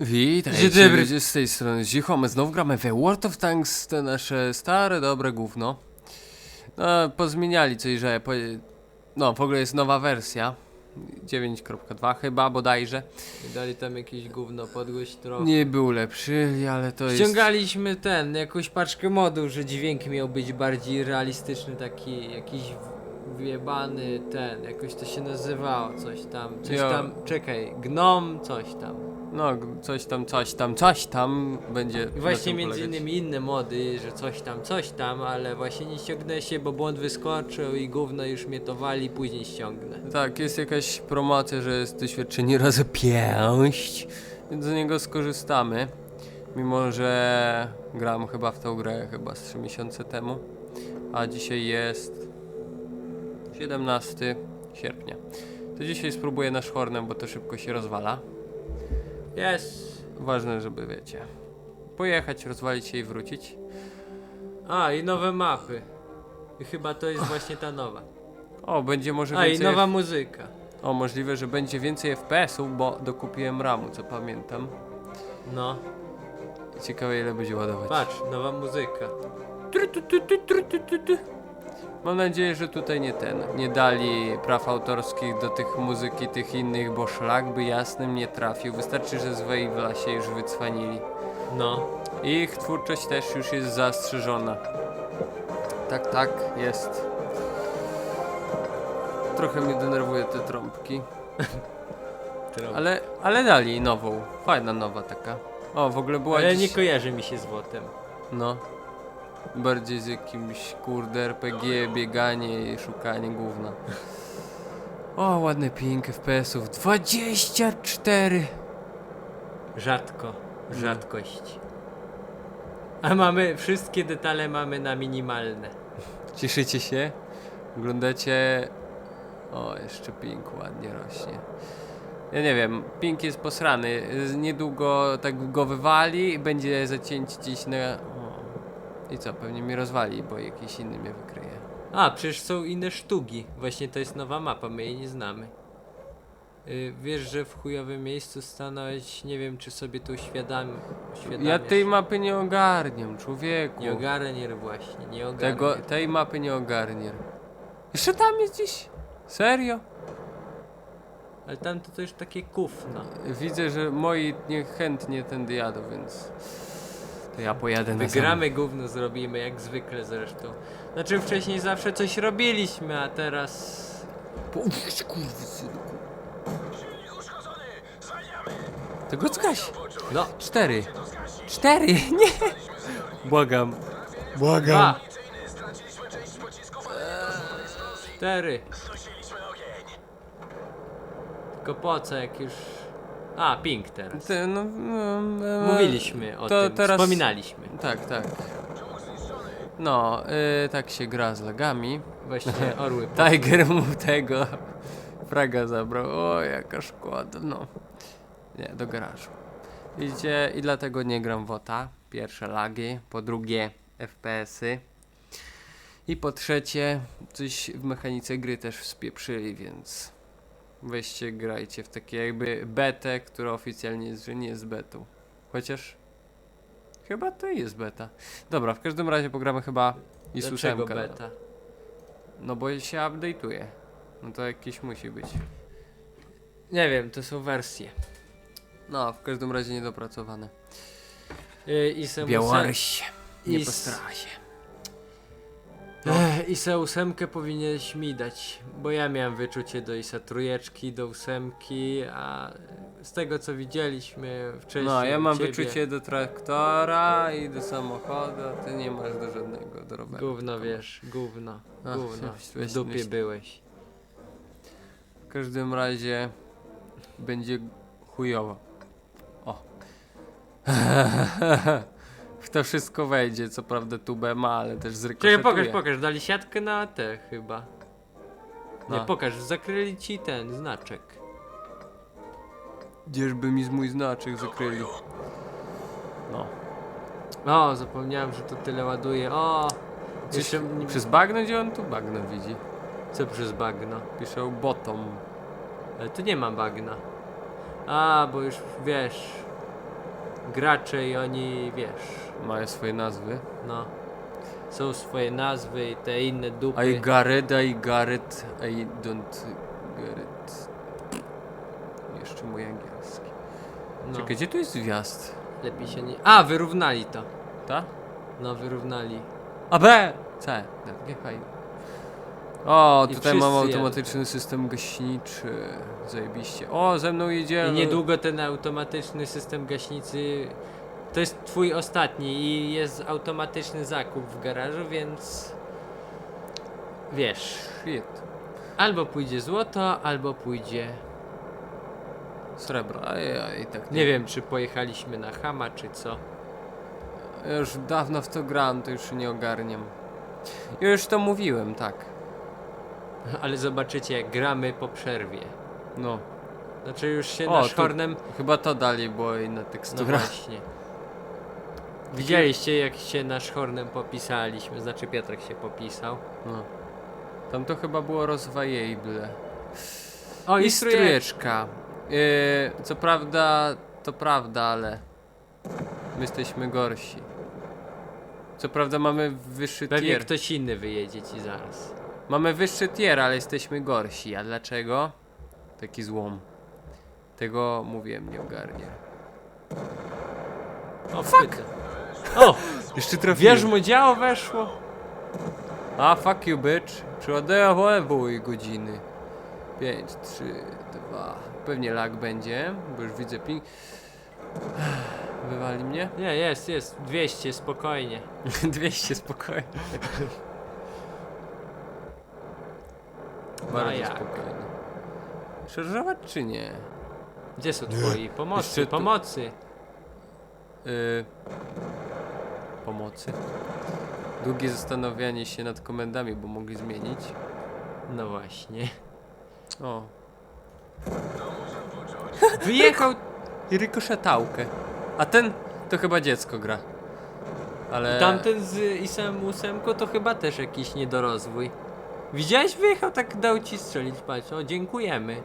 Witajcie Dzień dobry. ludzie z tej strony Zicho, my znowu gramy we World of Tanks, te nasze stare, dobre gówno. No, pozmieniali coś, że... Po... No, w ogóle jest nowa wersja. 9.2 chyba, bodajże. Dali tam jakieś gówno, podgłoś trochę. Nie był lepszy, ale to jest... Ściągaliśmy ten, jakąś paczkę modów, że dźwięk miał być bardziej realistyczny, taki jakiś w- wyjebany ten, jakoś to się nazywało, coś tam, coś tam, czekaj, gnom, coś tam. No, g- coś tam, coś tam, coś tam będzie... I na właśnie tym między polegać. innymi inne mody, że coś tam, coś tam, ale właśnie nie ściągnę się, bo błąd wyskoczył i gówno już mnie to wali, później ściągnę. Tak, jest jakaś promocja, że jest doświadczenie razy pięść, więc z niego skorzystamy. Mimo, że gram chyba w tą grę chyba z 3 miesiące temu, a dzisiaj jest 17 sierpnia. To dzisiaj spróbuję na Hornem, bo to szybko się rozwala. Jest. Ważne, żeby wiecie, pojechać, rozwalić się i wrócić. A, i nowe mapy. I chyba to jest właśnie ta nowa. O, będzie może A, i więcej... nowa muzyka. O, możliwe, że będzie więcej FPS-ów, bo dokupiłem ramu, co pamiętam. No, Ciekawe ile będzie ładować. patrz, nowa muzyka. Tru, tu, tu, tu, tru, tu, tu, tu. Mam nadzieję, że tutaj nie ten, nie dali praw autorskich do tych muzyki, tych innych, bo szlak by jasnym nie trafił. Wystarczy, że z Wave'la się już wycwanili. No. Ich twórczość też już jest zastrzeżona. Tak, tak, jest. Trochę mnie denerwuje te trąbki. Ale, ale dali nową. Fajna nowa taka. O, w ogóle była Ale nie dziś... kojarzy mi się z Wotem. No. Bardziej z jakimś kurde RPG, bieganie i szukanie gówna. O, ładny ping FPS-ów. 24! Rzadko. Rzadkość. A mamy, wszystkie detale mamy na minimalne. Cieszycie się? Oglądacie... O, jeszcze ping ładnie rośnie. Ja nie wiem, ping jest posrany. Niedługo tak go wywali i będzie zacięcie gdzieś na... I co, pewnie mnie rozwali, bo jakiś inny mnie wykryje. A, przecież są inne sztuki. Właśnie to jest nowa mapa, my jej nie znamy. Y, wiesz, że w chujowym miejscu stanąłeś, nie wiem czy sobie to uświadam, uświadamiasz. Ja tej mapy nie ogarniam, człowieku. Nie ogarnier właśnie, nie ogarnier. Tego, tej mapy nie ogarnię. Jeszcze tam jest gdzieś? Serio? Ale tam to, to już takie kufno. Widzę, że moi niechętnie tędy jadą, więc... To ja pojadę na Wygramy gówno zrobimy, jak zwykle zresztą. Znaczy wcześniej zawsze coś robiliśmy, a teraz... Po... Uff, kurwa, synku. Tego zgaś. No, Cztery. Cztery, nie. Błagam. Błagam. dwa. Cztery. Tylko po co, jak już... A, ping teraz. Te, no, no, no, Mówiliśmy o to tym, teraz- wspominaliśmy. Tak, tak. No, y, tak się gra z lagami. Właśnie orły. Tiger mu tego fraga zabrał. O, jaka szkoda. No. Nie, do garażu. Widzicie, i dlatego nie gram WOTA. Pierwsze lagi, po drugie FPS-y. I po trzecie, coś w mechanice gry też wspieprzyli, więc weźcie, grajcie w takie jakby betę, która oficjalnie jest, że nie jest betą. Chociaż chyba to jest beta. Dobra, w każdym razie pogramy chyba i Dlaczego ósemkę. beta? No bo się update'uje. No to jakieś musi być. Nie wiem, to są wersje. No, w każdym razie niedopracowane. Yy, I Białoruś. Nie i s- postarała się. Ech, ISA ósemkę powinieneś mi dać, bo ja miałem wyczucie do ISA trójeczki, do ósemki, a z tego co widzieliśmy wcześniej No, ja mam ciebie, wyczucie do traktora i do samochodu, a ty nie masz do żadnego, do roweru. Gówno wiesz, gówno, Ach, gówno, w dupie myśl. byłeś. W każdym razie będzie chujowo. O. W to wszystko wejdzie, co prawda tubę ma, ale też Czekaj, zrykoszetuje. pokaż, pokaż, dali siatkę na te chyba. Nie, No. pokaż, zakryli ci ten znaczek. Gdzieżby mi z mój znaczek zakryli. No. O, zapomniałem, że to tyle ładuje, o! Jeszcze, przez bagno, gdzie on tu bagno widzi? co przez bagno? Pisze bottom. Ale tu nie ma bagna. A, bo już wiesz, gracze i oni, wiesz, Mają swoje nazwy. no, są swoje nazwy i te inne dupy. I it, I it, I don't it. Jeszcze mój angielski. no, Czekaj, gdzie tu jest zwiast? lepiej się nie... A, wyrównali to. Ta? No, wyrównali. A B! C. G, H, I. O, I tutaj mam automatyczny system gaśniczy. Zajebiście. O, ze mną jedzie. I niedługo ten automatyczny system gaśnicy to jest twój ostatni i jest automatyczny zakup w garażu, więc wiesz, Shit. albo pójdzie złoto, albo pójdzie. Srebro. A ja i tak Nie wiem, czy pojechaliśmy na Hama, czy co. Ja już dawno w to gram, to już nie ogarniam. Ja już to mówiłem, tak. Ale zobaczycie, jak gramy po przerwie. No. Znaczy już się O, nasz tu- hornem. Chyba to dalej było inna No tekstura. właśnie. Widzieliście, jak się nasz hornem popisaliśmy, znaczy Piotrek się popisał. No. Tam to chyba było rozwajable. O, I i struje... strójeczka. Yy, co prawda, to prawda, ale my jesteśmy gorsi. Co prawda mamy wyższy Pewnie tier. ktoś inny wyjedzie ci zaraz. Mamy wyższy tier, ale jesteśmy gorsi. A dlaczego? Taki złom. Tego mówiłem, nie ogarnię. O, fuck! O! Jeszcze trafiłem. Wiesz mu działo weszło? A fuck you bitch. Przeładowuj godziny. 5, 3, 2. Pewnie lag będzie, bo już widzę ping. Wywali mnie? Nie, jest, jest. 200, spokojnie. 200 spokojnie. Bardzo jak? spokojnie. Szarżować czy nie? Gdzie są twoi? Pomocy, tu- pomocy. Yy, pomocy. Długie zastanawianie się nad komendami, bo mogli zmienić. No właśnie. O. Wyjechał... I rykoszetałkę. A ten to chyba dziecko gra. Ale. Tamten z Isem ósemką to chyba też jakiś niedorozwój. Widziałeś? Wyjechał, tak dał ci strzelić. Patrz, o dziękujemy.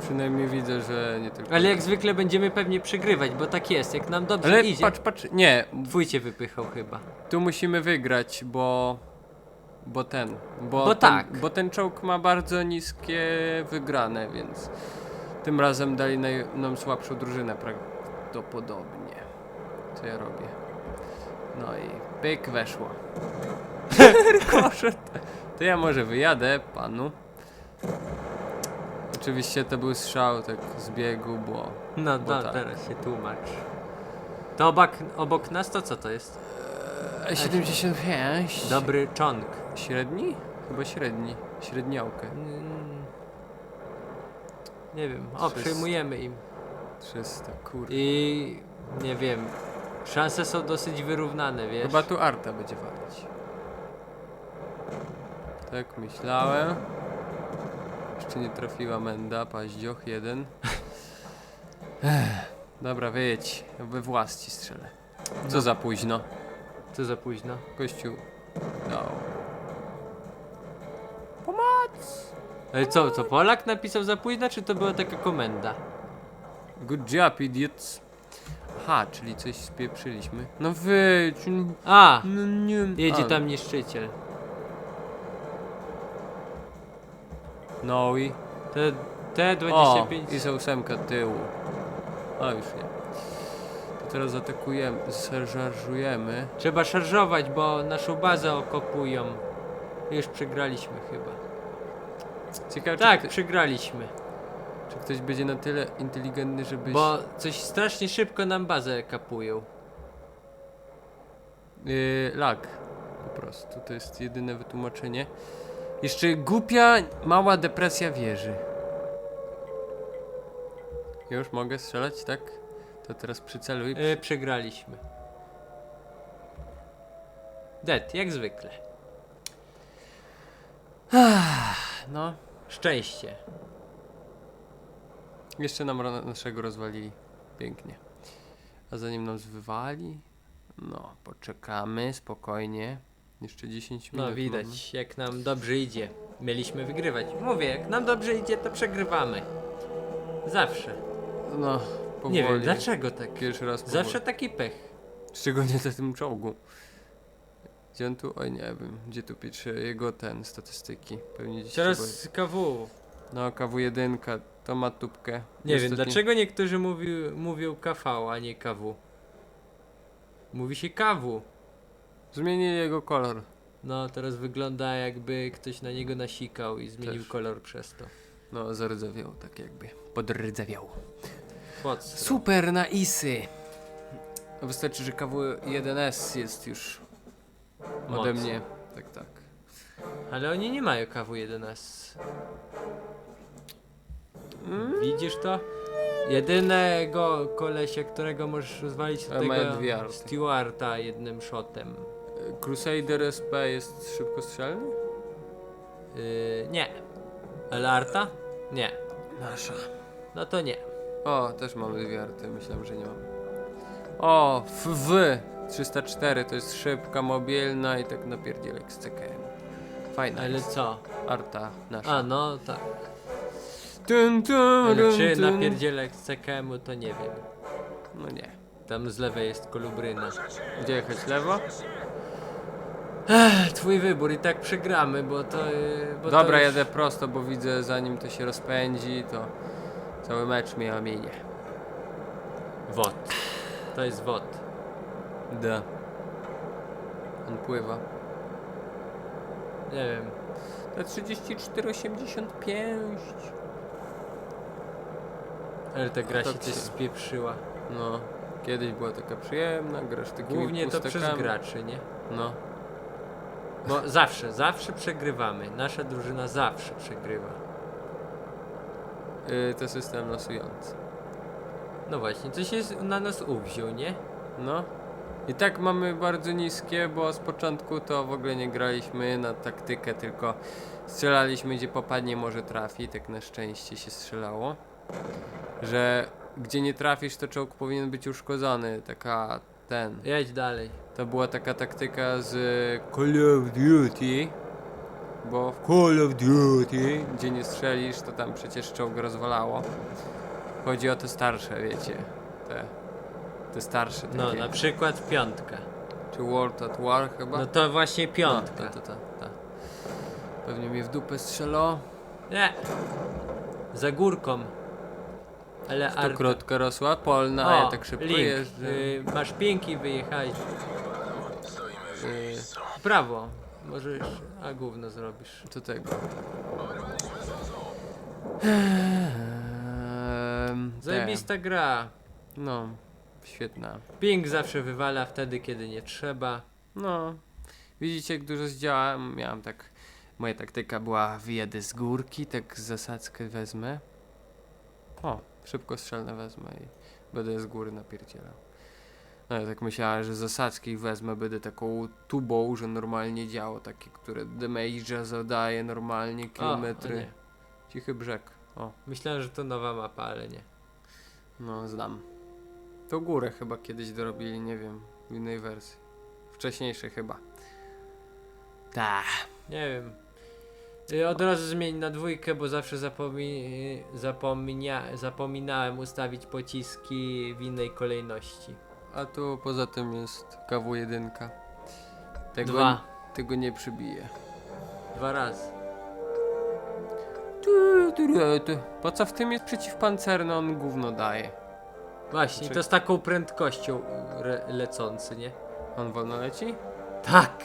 Przynajmniej widzę, że nie tylko. Ale jak zwykle będziemy pewnie przegrywać, bo tak jest. Jak nam dobrze Ale idzie... patrz, patrz. Nie, Twój cię wypychał chyba. tu musimy wygrać, bo. Bo ten. Bo, Bo ten, tak. Bo ten czołg ma bardzo niskie wygrane, więc. Tym razem dali naj, nam słabszą drużynę prawdopodobnie. Co ja robię? No i pyk weszło. Rykoszet. To ja może wyjadę panu. Oczywiście to był strzał tak z biegu, bo No, Bo no tak. teraz się tłumacz. To obok, obok nas to co to jest? E, 75. Dobry czonk. Średni? Chyba średni. Średniałkę. Mm, Nie wiem. O, Trzysta. przejmujemy im. 300, kurde. I nie wiem. Szanse są dosyć wyrównane, wiesz? Chyba tu Arta będzie walić. Tak myślałem. Jeszcze nie trafiła Menda, paździoch jeden. Dobra, wyjedź. We włas ci strzelę. Co za późno. Co za późno. Kościół dał. Ale co, co Polak napisał za późno, czy to była taka komenda? Good job, idiots. Aha, czyli coś spieprzyliśmy. No wyjdź. no- A! No nie. Jedzie A, tam niszczyciel. No i. Te, te O, 25. i są ósemka tyłu. A już nie. To teraz atakujemy, zszarżujemy. Trzeba szarżować, bo naszą bazę okopują. Już przegraliśmy chyba. Ciekawe, Tak, czy, kto- przegraliśmy. czy ktoś będzie na tyle inteligentny, żeby. Bo coś strasznie szybko nam bazę kapują. Yy, lag. Po prostu. To jest jedyne wytłumaczenie. Jeszcze głupia, mała depresja wieży. Już mogę strzelać, tak? To teraz przyceluj. E, przegraliśmy. Dead, jak zwykle. No. Szczęście. Jeszcze nam naszego rozwalili. Pięknie. A zanim nas wywali, no, poczekamy spokojnie. Jeszcze 10 minut. No widać, jak nam dobrze idzie. Mieliśmy wygrywać. Mówię, jak nam dobrze idzie, to przegrywamy. Zawsze. Mamy. No, powoli. Nie wiem, dlaczego tak? Pierwszy raz powoli. Zawsze taki pech. Szczególnie na tym czołgu. Gdzie on tu? Oj, nie wiem. Gdzie tu pisze jego ten, statystyki. Pewnie gdzieś Teraz KW. No, KW1 to ma tubkę. Nie wiem, dlaczego niektórzy mówi, mówią KV, a nie KW. Mówi się KW. Zmienili jego kolor. No, teraz wygląda jakby ktoś na niego nasikał i zmienił Też. kolor przez to. No, zardzewiał, tak jakby. Podrdzewiał. Podsro. Super na isy. Wystarczy, że KW1S jest już ode Mocny. mnie. Tak, tak. Ale oni nie mają KW11. Mm? Widzisz to? Jedynego kolesia, którego możesz rozwalić to Ale mają tego arty. Stewarta jednym shotem. Crusader SP jest szybkostrzelny? Yy, nie. Ale Arta? Nie. Nasza. No to nie. O, też mamy dwie arty, myślałem, że nie mamy. O, FW 304 to jest szybka, mobilna i tak napierdzielek z CKM. Fajna Ale jest co? arta nasza. A no tak. Tun, tun, Ale czy tun. napierdzielek z CKM-u to nie wiem. No nie. Tam z lewej jest kolubryna. Gdzie jechać, lewo? Ech, twój wybór i tak przegramy, bo to... yy, Bo Dobra, to już... jadę prosto, bo widzę zanim to się rozpędzi, to cały mecz mnie ominie. Wod. To jest wod. Da. On pływa. Nie wiem. To 34,85. Ale ta gra To się coś spieprzyła. No, kiedyś była taka przyjemna, grasz takimi Głównie to przez graczy, nie? No, Bo zawsze, zawsze przegrywamy. Nasza drużyna zawsze przegrywa. yy, to system losujący. No właśnie, coś jest na nas uwziął, nie? No. I tak mamy bardzo niskie, bo z początku to w ogóle nie graliśmy na taktykę, tylko strzelaliśmy gdzie popadnie może trafi, tak na szczęście się strzelało. Że gdzie nie trafisz to czołg powinien być uszkodzony, taka ten. Jedź dalej. To była taka taktyka z Call of Duty. Bo w Call of Duty, gdzie nie strzelisz, to tam przecież czołg rozwalało. Chodzi o te starsze, wiecie. Te, te starsze takie. No, na przykład piątka. Czy World at War chyba? No to właśnie piątka. No, to, to, to, to. Pewnie mnie w dupę strzelo. Nie. Za górką. Ale To Ar... krótka rosła, polna, a ja tak szybko link. jeżdżę. Y, masz pięki wyjechać. Yy, W prawo. Możesz... A gówno zrobisz. do tego. Te. Zajebista gra. No, świetna. Ping zawsze wywala wtedy, kiedy nie trzeba. No, widzicie jak dużo zdziałałem? Miałem tak, moja taktyka była wyjedę z górki, tak zasadzkę wezmę. O, szybko strzelne wezmę i będę z góry napierdzielał. No ja tak myślałem, że zasadzki wezmę, będę taką tubą, że normalnie działo, takie, które damage'a zadaje normalnie, kilometry. o nie. Cichy brzeg, o, Myślałem, że to nowa mapa, ale nie. no znam. To górę chyba kiedyś dorobili, nie wiem, w innej wersji. Wcześniejszej chyba. Tak. Nie wiem. Od razu zmień na dwójkę, bo zawsze zapomi zapomnia zapominałem ustawić pociski w innej kolejności. A tu poza tym jest KW1. Tego, Dwa. tego nie przybije. Dwa razy. Tu, tu, tu, tu. Po co w tym jest przeciwpancerny? On gówno daje. Właśnie, Czy- to z taką prędkością re lecący, nie? On wolno leci? Tak!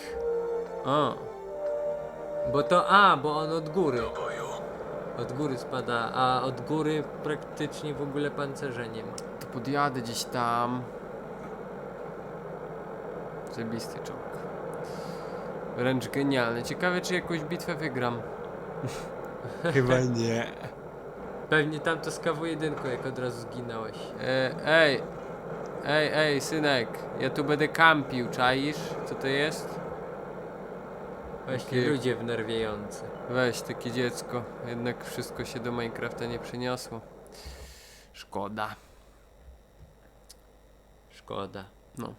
O, Bo to A, bo on od góry. Od góry spada, a od góry praktycznie w ogóle pancerza nie ma. to podjadę gdzieś tam. Zajebisty czołg. Wręcz genialny. Ciekawe, czy jakąś bitwę wygram. Chyba nie. Pewnie tam to z KW1, jak od razu zginąłeś. E, ej, ej, ej, synek. Ja tu będę kampił, czaisz? Co to jest? Właśnie Takie- ludzie wnerwiający. Weź takie dziecko. Jednak wszystko się do Minecrafta nie przyniosło. Szkoda. Szkoda. No.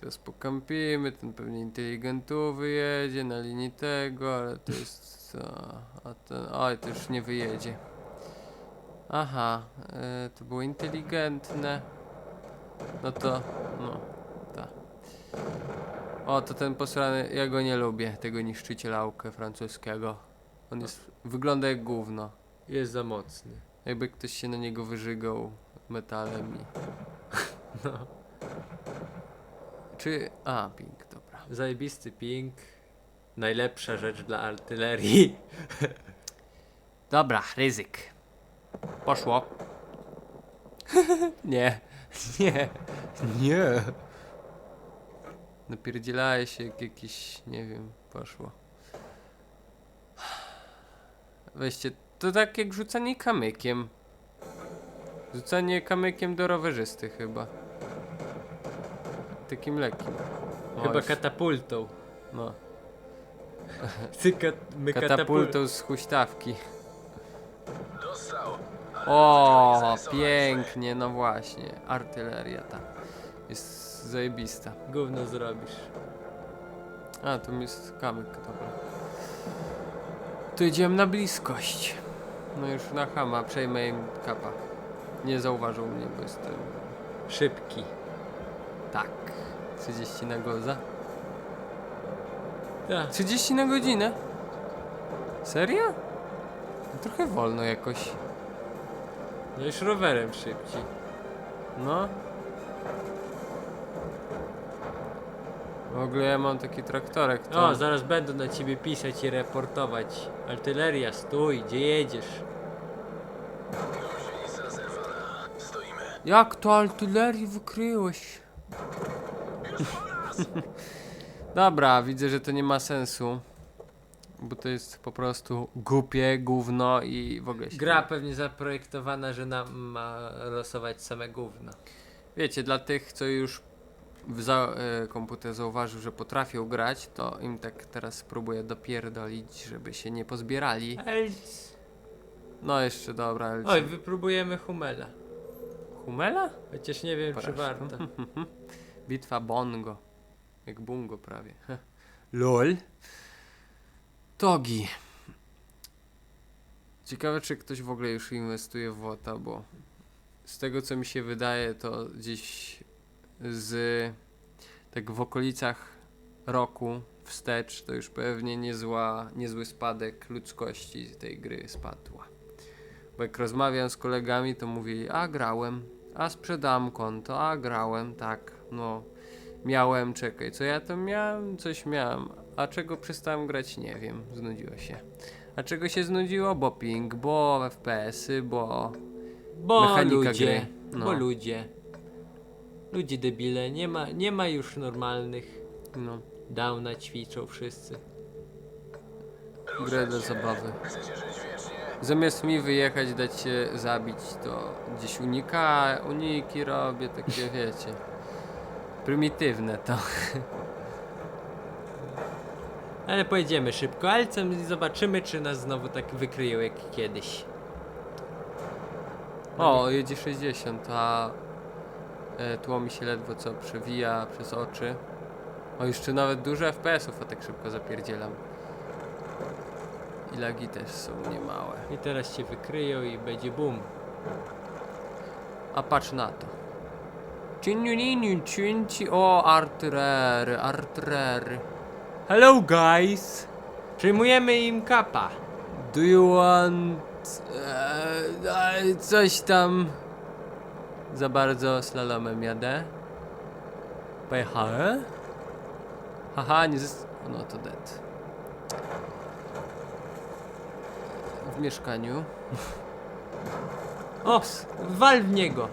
Teraz pokampimy, ten pewnie inteligentowy jedzie na linii tego, ale to jest co? A ten, oj, to już nie wyjedzie. Aha, e, to było inteligentne. No to, no, tak. O, to ten posrany, ja go nie lubię, tego niszczycielałkę francuskiego. On jest, wygląda jak gówno. Jest za mocny. Jakby ktoś się na niego wyżygał metalem i... No. Czy... A, pink, dobra. Zajebisty ping. Najlepsza rzecz dla artylerii. Dobra, ryzyk. Poszło. nie, nie, nie. Napierdzielałe się jak jakiś, nie wiem, poszło. Weźcie, to tak jak rzucanie kamykiem. Rzucanie kamykiem do rowerzysty chyba. Takim lekkim. O, Chyba już- katapultą. No, Ty kat my katapultą. katapultą z huśtawki. O, pięknie, no właśnie. Artyleria ta jest zajebista. Gówno zrobisz. A, tu jest kamyk, dobra. Tu idziemy na bliskość. No już na hama, przejmę im kapa. Nie zauważył mnie, bo jestem... Szybki. Tak. 30 na goza. Tak. 30 na godzinę? Serio? No Trochę wolno jakoś. No już rowerem szybciej. No. W ogóle ja mam taki traktorek, to... O, zaraz będą na ciebie pisać i reportować. Artyleria, stój, gdzie jedziesz? Jak to artylerii wykryłeś? Dobra, widzę, że to nie ma sensu. Bo to jest po prostu głupie, gówno i w ogóle się... Gra pewnie zaprojektowana, że nam ma losować same gówno. Wiecie, dla tych, co już w za e, komputer zauważył, że potrafią grać, to im tak teraz spróbuję dopierdolić, żeby się nie pozbierali. Elc. No jeszcze dobra, ale Oj, wypróbujemy Humela. Humela? Chociaż nie wiem, czy warto. Bitwa Bongo. Jak bungo prawie. LOL. Togi. Ciekawe, czy ktoś w ogóle już inwestuje w WOTA, bo z tego co mi się wydaje, to gdzieś z tak w okolicach roku wstecz to już pewnie niezła, niezły spadek ludzkości z tej gry spadła. Bo jak rozmawiam z kolegami, to mówili, a grałem, a sprzedam konto, a grałem, tak, no. Miałem, czekaj, co ja to miałem? Coś miałem. A czego przestałem grać? Nie wiem, znudziło się. A czego się znudziło? Bo ping, bo FPS-y, bo... Bo Mechanika ludzie, gry, no. bo ludzie. Ludzie debile, nie ma, nie ma już normalnych. no, Downa ćwiczą wszyscy. grę dla zabawy. Zamiast mi wyjechać, dać się zabić, to gdzieś unika, uniki robię, takie wiecie. Prymitywne to. Ale pojedziemy szybko alcem i zobaczymy, czy nas znowu tak wykryją jak kiedyś. O, jedzie 60, a e, tło mi się ledwo co przewija przez oczy. O, jeszcze nawet dużo FPS-ów, a tak szybko zapierdzielam. I lagi też są niemałe. I teraz cię wykryją i będzie boom. A patrz na to. Ciuniuniniu, ciunci... O, artylery, artylery. Hello guys! Przyjmujemy im kapa. Do you want... E, coś tam... Za bardzo slalomem jadę. Pojechałem? Haha, nie zes... No to dead. W mieszkaniu. O, wal w niego.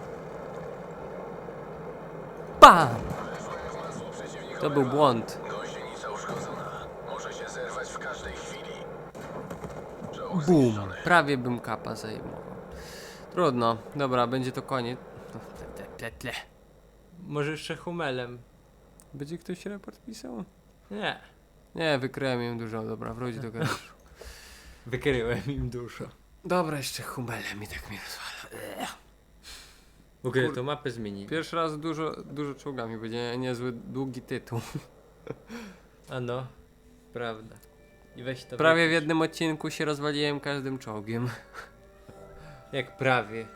BAM! To był błąd. Bum! Prawie bym kapa zajmował. Trudno. Dobra, będzie to koniec. No, tle, tle. Może jeszcze humelem. Będzie ktoś raport pisał? Nie. Nie, wykryłem im dużo. Dobra, wróć do garażu. Wykryłem im dużo. Dobra, jeszcze humelem i tak mnie rozwala. Ogóle Kur- to mapę zmienili. Pierwszy raz dużo, dużo czołgami, będzie niezły, długi tytuł. A no, prawda. I weź to Prawie w jednym odcinku się rozwaliłem każdym czołgiem. Jak prawie.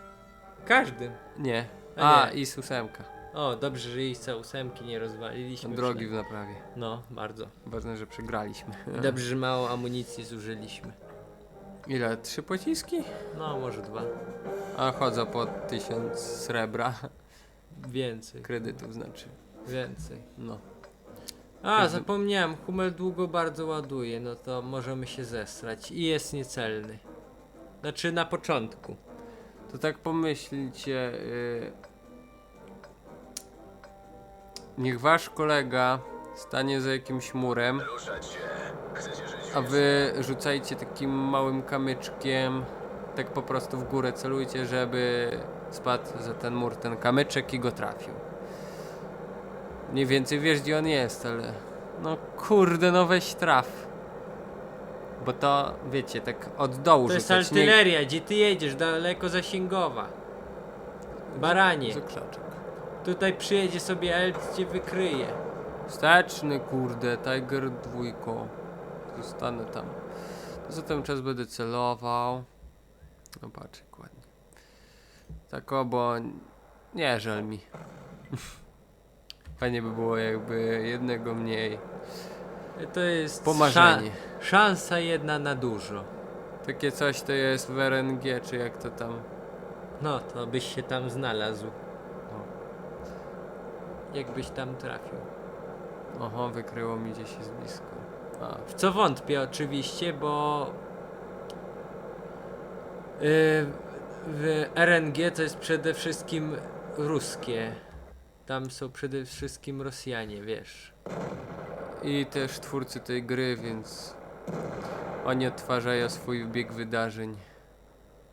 Każdym. Nie. A, A, nie. i z ósemka. O, dobrze, że jej ósemki nie rozwaliliśmy. Drogi w naprawie. No, bardzo. Ważne, że przegraliśmy. Dobrze, że mało amunicji zużyliśmy. Ile? Trzy pociski? No, może dwa. A chodzą po tysiąc srebra. Więcej. Kredytów znaczy. Więcej. No. A, Każdy- zapomniałem, Hummel długo bardzo ładuje, no to możemy się zesrać. I jest niecelny. Znaczy na początku. To tak pomyślcie. y, Niech wasz kolega stanie za jakimś murem, Ruszać się. A wy rzucajcie takim małym kamyczkiem, tak po prostu w górę celujcie, żeby spadł za ten mur ten kamyczek i go trafił. Mniej więcej wiesz gdzie on jest, ale no kurde, no weź traf. Bo to, wiecie, tak od dołu To jest rzucać, nie- artyleria, gdzie ty jedziesz, daleko zasięgowa. Baranie, Za tutaj przyjedzie sobie elf, cię wykryje. Wsteczny, kurde, Tiger dwójko. Zostanę tam. To za ten czas będę celował. No patrz, ładnie. Tak o, bo nie żal mi. Fajnie by było jakby jednego mniej. To jest Pomarzenie. Szan szansa jedna na dużo. Takie coś to jest w RNG, czy jak to tam. No, to byś się tam znalazł. Jakbyś tam trafił. Oho, wykryło mi gdzieś jest blisko. W co wątpię oczywiście, bo yy, w RNG to jest przede wszystkim ruskie. Tam są przede wszystkim Rosjanie, wiesz. I też twórcy tej gry, więc oni odtwarzają swój bieg wydarzeń.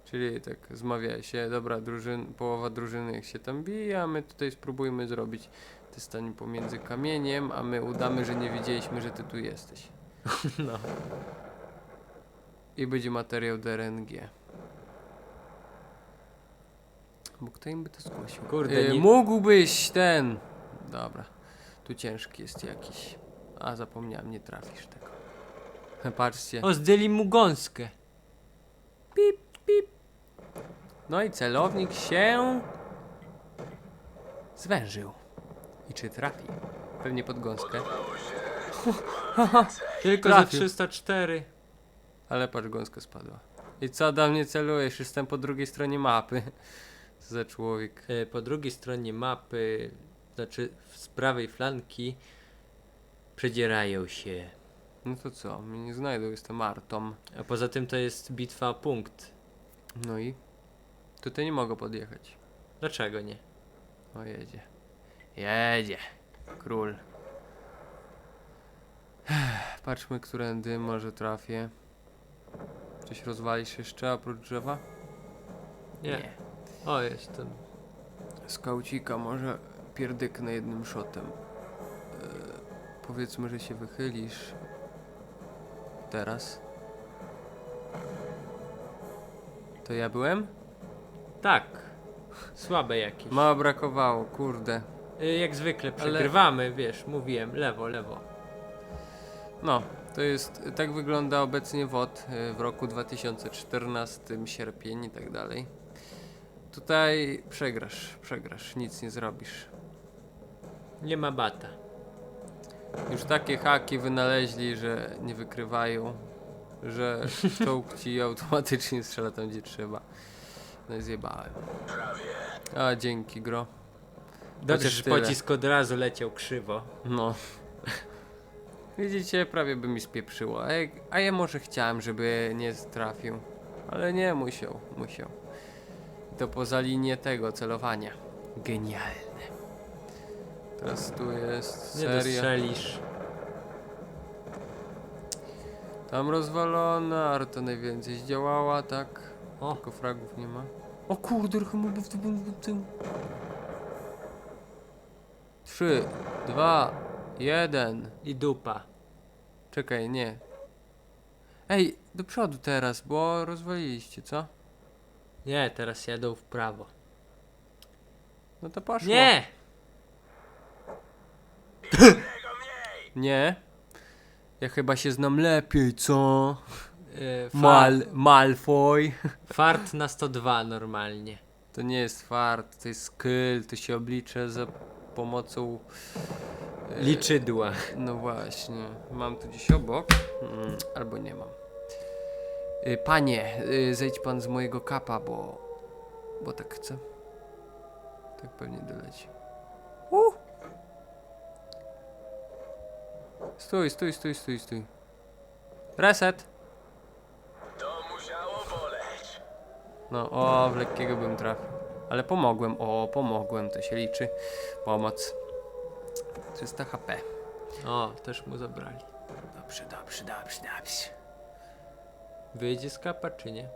Czyli tak zmawia się, dobra, drużyn, połowa drużyny się tam bije, a my tutaj spróbujmy zrobić ty stań pomiędzy kamieniem, a my udamy, że nie wiedzieliśmy, że ty tu jesteś. No. I będzie materiał do RNG. Bo kto im by to zgłosił? Kurde, E, nie- Mógłbyś ten... Dobra. Tu ciężki jest jakiś. A, zapomniałem, nie trafisz tego. Patrzcie. O, zdjęli mu gąskę. Pip, pip. No i celownik się... Zwężył. I czy trafi? Pewnie pod gąskę. Tylko Trafił. za 304. Ale patrz, gąska spadła. I co do mnie celujesz? Jestem po drugiej stronie mapy. Co za człowiek. E, Po drugiej stronie mapy, znaczy z prawej flanki, przedzierają się. No to co? Mnie nie znajdą, jestem Artą. A poza tym to jest bitwa o punkt. No i? Tutaj nie mogę podjechać. Dlaczego nie? O, jedzie. Jedzie. Król. Patrzmy, którędy może trafię. Coś rozwalisz jeszcze oprócz drzewa? Nie. O, jest ten. Skaucika może pierdyknę jednym szotem. Yy, powiedzmy, że się wychylisz. Teraz. To ja byłem? Tak. Słabe jakieś. Mało brakowało, kurde. Y, Jak zwykle przegrywamy, wiesz, mówiłem, lewo, lewo. No, to jest, tak wygląda obecnie WOT y, w roku 2014, sierpień i tak dalej. Tutaj przegrasz, przegrasz, nic nie zrobisz. Nie ma bata. Już takie haki wynaleźli, że nie wykrywają, że czołg ci automatycznie strzela tam gdzie trzeba. No i zjebałem. A dzięki gro. Dobrze, że pocisk od razu leciał krzywo. No. Widzicie, prawie by mi spieprzyło. A, jak, a ja może chciałem, żeby nie trafił. Ale nie, musiał, musiał. I to poza linię tego celowania. Genialne. Teraz tu jest Nie seria. dostrzelisz. Tam rozwalona, Arta najwięcej zdziałała, tak? O. Tylko fragów nie ma. O kurde, chyba by w tym, w tym. Trzy, dwa, jeden. I dupa. Czekaj, nie. Ej, do przodu teraz, bo rozwaliliście, co? Nie, teraz jadą w prawo. No to poszło. Nie! Nie. Ja chyba się znam lepiej, co? Fa- Mal, Malfoy. Fart na 102 normalnie. To nie jest fart, to jest skill, to się oblicze za pomocą... Liczydła. No właśnie, mam tu gdzieś obok, mm, albo nie mam. Y, Panie, y, zejdź pan z mojego kapa, bo... bo tak chcę. Tak pewnie doleci. Uh! Stój, stój, stój, stój, stój. Reset! To musiało boleć. No, o, w lekkiego bym trafił. Ale pomogłem, o, pomogłem, to się liczy. Pomoc. 300 HP. O, też mu zabrali. Dobrze, dobrze, dobrze, dobrze. Wyjdzie z kapa czy nie?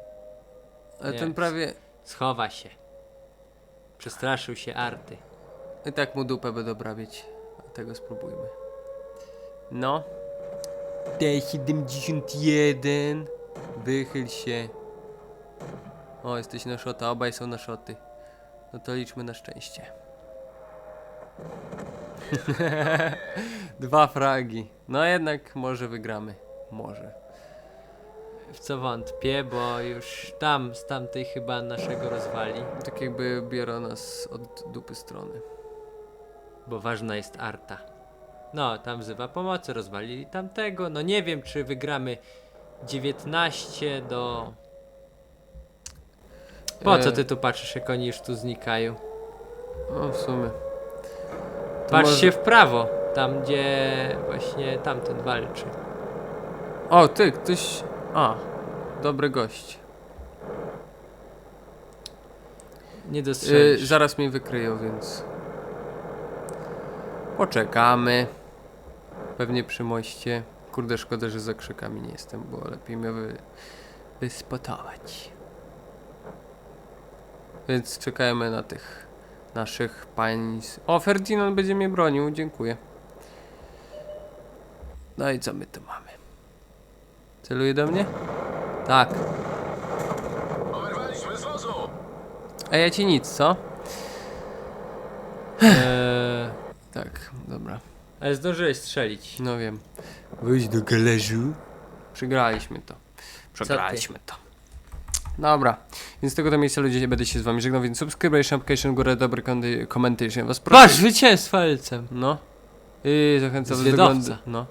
Ale Nie. ten prawie... Schowa się. Przestraszył się Arty. I tak mu dupę będę obrabiać. A tego spróbujmy. No. T71. Wychyl się. O, jesteś na szota, obaj są na szoty. No to liczmy na szczęście. Dwa fragi. No jednak może wygramy. Może. W co wątpię, bo już tam, z tamtej chyba naszego rozwali. Tak jakby biorą nas od dupy strony. Bo ważna jest Arta. No, tam wzywa pomocy, rozwalili tamtego. No nie wiem, czy wygramy 19 do... Po co E. ty tu patrzysz, jak oni już tu znikają? No w sumie. Patrz może- się w prawo, tam gdzie właśnie tamten walczy. O, ty, ktoś... A, dobry gość. Nie Yy, dostrzelisz. zaraz mnie wykryją, więc... Poczekamy. Pewnie przy moście. Kurde, szkoda, że za krzykami nie jestem, bo lepiej mnie wy... wyspotować. Więc czekajmy na tych naszych pań... O, Ferdinand będzie mnie bronił, dziękuję. No i co my tu mamy? Celuje do mnie? Tak. Oberwaliśmy z wozu. A ja ci nic, co? Eee, Tak, dobra. ale zdążyłeś strzelić. No wiem. Wyjdź do gależu. Przegraliśmy to. Przegraliśmy to. Dobra, więc z tego to miejsca ludzie będę się z wami żegnał, więc subscribe, application, górę, dobry komentarz, was proszę. Patrz, zwycięstwo Elcem. No. I zachęcam was do Zwiadowca. oglądania. No.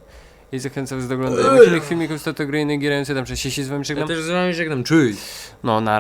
I zachęcam was do oglądania innych filmików z Tato Gry i innych gier, 7 6 się z wami Ja żegnam. też z wami żegnam. Cześć. No, na